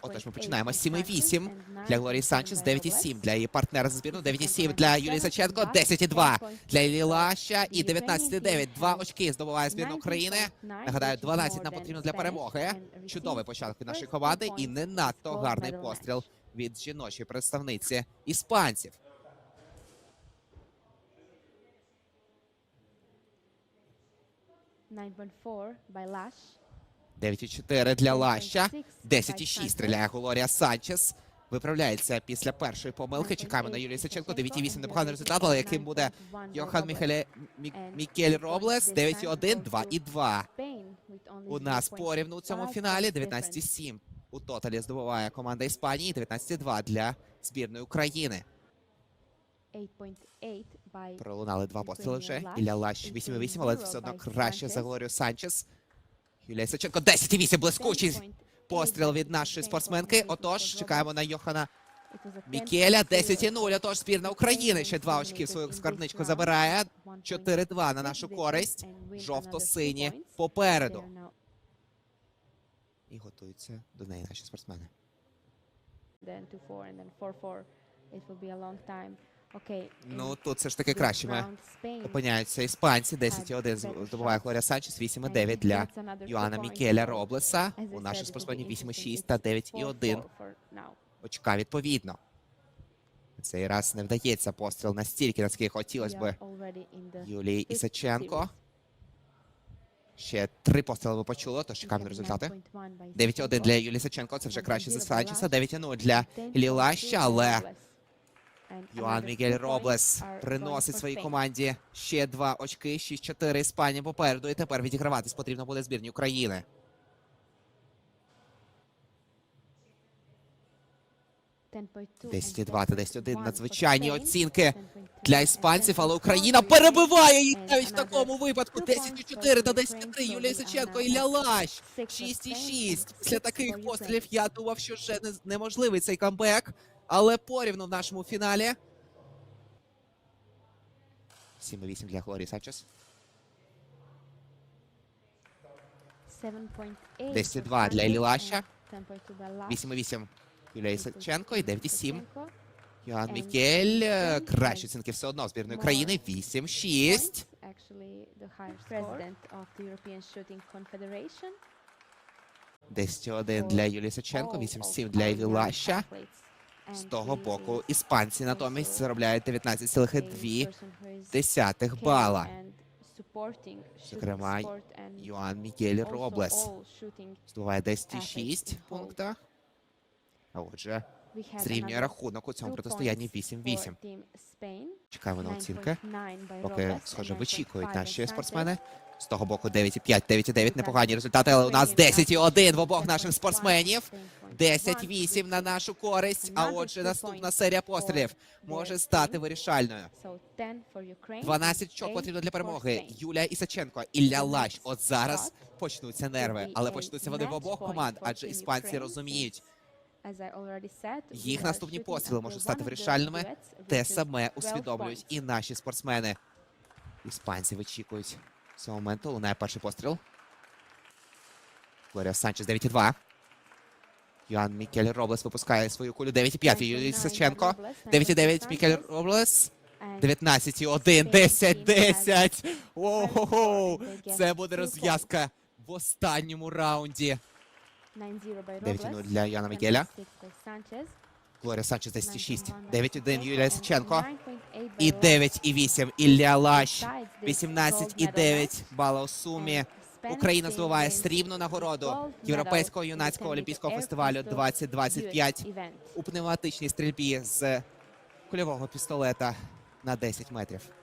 Отож, ми починаємо 7,8 для Глорії Санчес, 9,7 для її партнера за збірну, 9,7 для Юлії Саченко, 10,2 для Іллі Лаща і 19,9. Два очки здобуває збірна України. Нагадаю, 12 нам потрібно для перемоги. Чудовий початок від нашої команди і не надто гарний постріл від жіночої представниці іспанців. by Lash. 9,4 для Лаща, 10,6 стріляє Глорія Санчес. Виправляється після першої помилки. Чекаємо на Юлію Саченко. 9,8 непоганий результат, але яким буде Йохан Міхеле... Мі... Мікель Роблес. 9,1, 2,2. У нас порівну у цьому фіналі 19,7. У тоталі здобуває команда Іспанії, 19,2 для збірної України. Пролунали два постріли вже. Ілля Лащ 8,8, але все одно краще за Глорію Санчес. Юлія Саченко 10,8, блискучий постріл від нашої спортсменки. Отож, чекаємо на Йохана Мікеля. 10,0. Отож, збірна України ще два очки в свою скарбничку забирає. 4-2 на нашу користь. Жовто-сині попереду. І готуються до неї наші спортсмени. Then to four and then four four. It will be a long time. Okay. Ну, тут все ж таки кращими опиняються іспанці. 10,1 здобуває Глорія Санчес, 8,9 для Йоанна Мікеля Роблеса. У наших спортсменів 8,6 та 9,1 очка відповідно. Цей раз не вдається постріл настільки, наскільки хотілося би Юлії Ісаченко. Ще три постріли ви почули, тож чекаємо на результати. 9-1 для Юлії Саченко, це вже краще за Санчеса. 9-0 для Лілаща, але Йоан Мігель Роблес приносить своїй команді ще два очки. 6-4 Іспанія попереду. І тепер відіграватись потрібно буде збірні України. Десять 10-2 та 10-1 надзвичайні оцінки для іспанців, але Україна перебиває їх навіть в такому випадку. 10-4 та 10-3 Юлія Саченко і Лялаш. 6-6. Після таких пострілів я думав, що вже не- неможливий цей камбек, але порівну в нашому фіналі. 7-8 для Глорії Санчес. 10-2 для Ілілаща. 8-8 Юлія Саченко і 9-7 Йоан Мікель. Кращі оцінки все одно збірної країни. 8-6. President of the European Shooting Confederation. 10-1 для Юлії Саченко, 8-7 для Іллі Лаща. З того боку іспанці натомість заробляють 19,2 десятих бала. Зокрема, Йоан Мікель Роблес здобуває 10,6 пункта. А отже, зрівнює рахунок у цьому протистоянні 8-8. Чекаємо на оцінки. Поки, схоже, вичікують наші спортсмени. З того боку 9,5, 9,9 непогані результати, але у нас 10,1 в обох наших спортсменів. 10-8 на нашу користь. А отже, наступна серія пострілів може стати вирішальною. 12 очок потрібно для перемоги. Юлія Ісаченко, Ілля Лащ. От зараз почнуться нерви, але почнуться вони в обох команд, адже іспанці розуміють, їх наступні постріли можуть стати вирішальними. те саме усвідомлюють і наші спортсмени. Іспанці вичікують цього моменту. Лунає перший постріл. Глорія Санчес 9,2. Йоан Мікель Роблес випускає свою кулю 9,5. Юрій Саченко. 9,9 Мікель Роблес. 19,1. 10-10. Ого-го. Це буде розв'язка в останньому раунді. 9-0 для Яна Мігеля. Глорія Санчес 10,6. 9,1 Юлія Саченко. І 9,8 Ілля Лащ. 18,9 бала у сумі. Україна здобуває срібну нагороду Європейського юнацького олімпійського фестивалю 2025 у пневматичній стрільбі з кульового пістолета на 10 метрів.